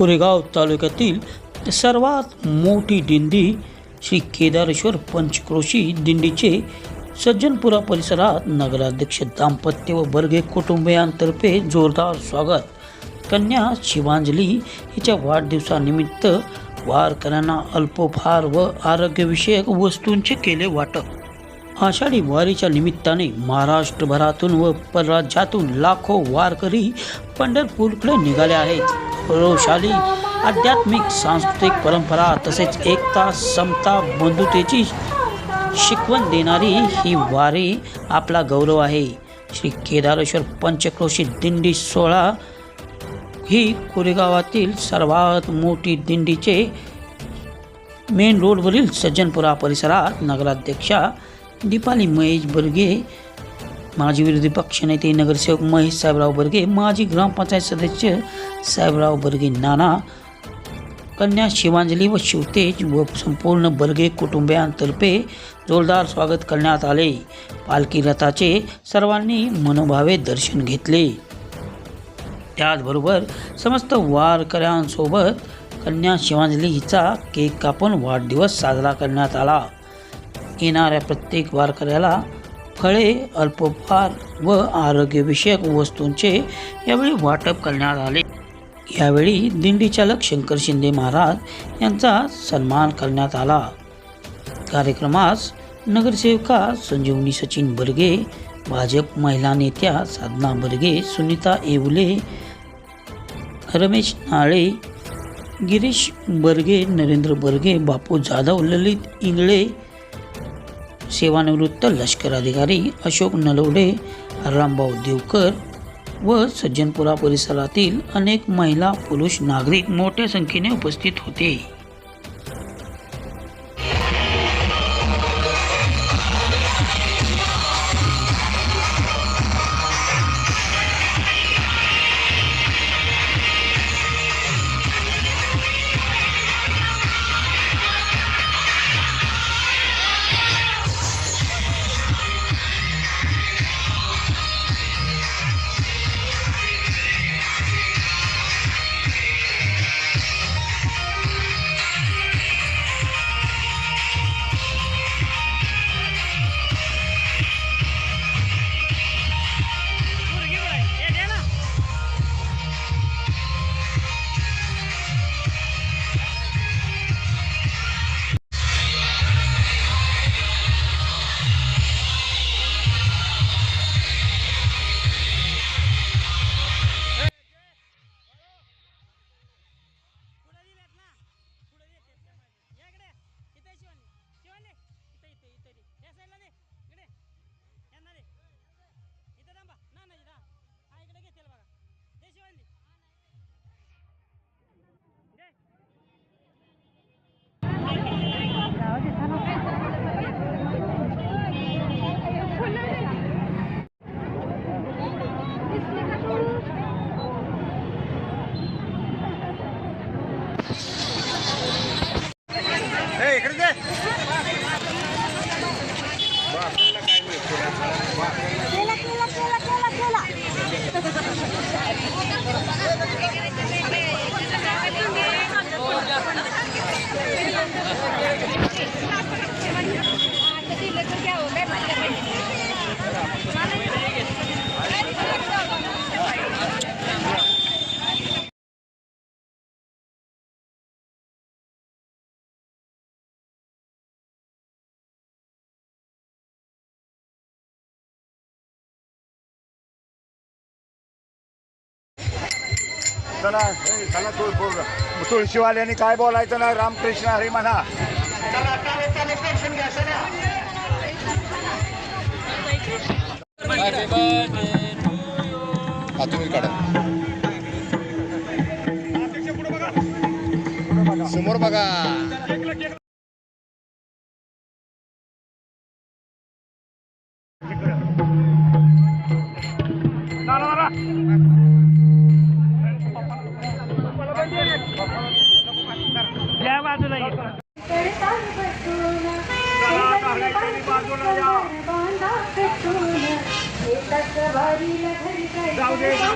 कोरेगाव तालुक्यातील सर्वात मोठी दिंडी श्री केदारेश्वर पंचक्रोशी दिंडीचे सज्जनपुरा परिसरात नगराध्यक्ष दाम्पत्य व बर्गे कुटुंबियांतर्फे जोरदार स्वागत. कन्या शिवांजली हिच्या वाढदिवसानिमित्त वारकऱ्यांना अल्पोपहार व आरोग्यविषयक वस्तूंचे केले वाटप. आषाढी वारीच्या निमित्ताने महाराष्ट्रभरातून व परराज्यातून लाखो वारकरी पंढरपूरकडे निघाले आहेत. गौरवशाली आध्यात्मिक सांस्कृतिक परंपरा तसेच एकता समता बंधुतेची शिकवण देणारी ही वारी आपला गौरव आहे. श्री केदारेश्वर पंचक्रोशी दिंडी सोहळा ही कोरेगावातील सर्वात मोठी दिंडीचे मेन रोडवरील सज्जनपुरा परिसरात नगराध्यक्षा दीपाली महेश बर्गे माजी विरोधी पक्षनेते नगरसेवक महेश साहेबराव बर्गे माजी ग्रामपंचायत सदस्य साहेबराव बर्गे नाना कन्या शिवांजली व शिवतेज व संपूर्ण बर्गे कुटुंबियांतर्फे जोरदार स्वागत करण्यात आले. पालखी रथाचे सर्वांनी मनोभावे दर्शन घेतले. त्याचबरोबर समस्त वारकऱ्यांसोबत कन्या शिवांजली हिचा केक कापून वाढदिवस साजरा करण्यात आला. येणाऱ्या प्रत्येक वारकऱ्याला फळे अल्पोपहार व आरोग्यविषयक वस्तूंचे यावेळी वाटप करण्यात आले. यावेळी दिंडी चालक शंकर शिंदे महाराज यांचा सन्मान करण्यात आला. कार्यक्रमास नगरसेविका संजीवनी सचिन बर्गे भाजप महिला नेत्या साधना बर्गे सुनीता येवले रमेश नाळे गिरीश बर्गे नरेंद्र बर्गे बापू जाधव ललित इंगळे सेवानिवृत्त लष्कर अधिकारी अशोक नलवडे रामभाऊ देवकर व सज्जनपुरा परिसरातील अनेक महिला पुरुष नागरिक मोठ्या संख्येने उपस्थित होते. चला हे, चला तुळ बोल- तुळशीवाल्याने काय बोलायचं ना? रामकृष्ण हरी म्हणा. हा तुम्ही काढा. समोर बघा. कटून शेतात वारीला घरी काय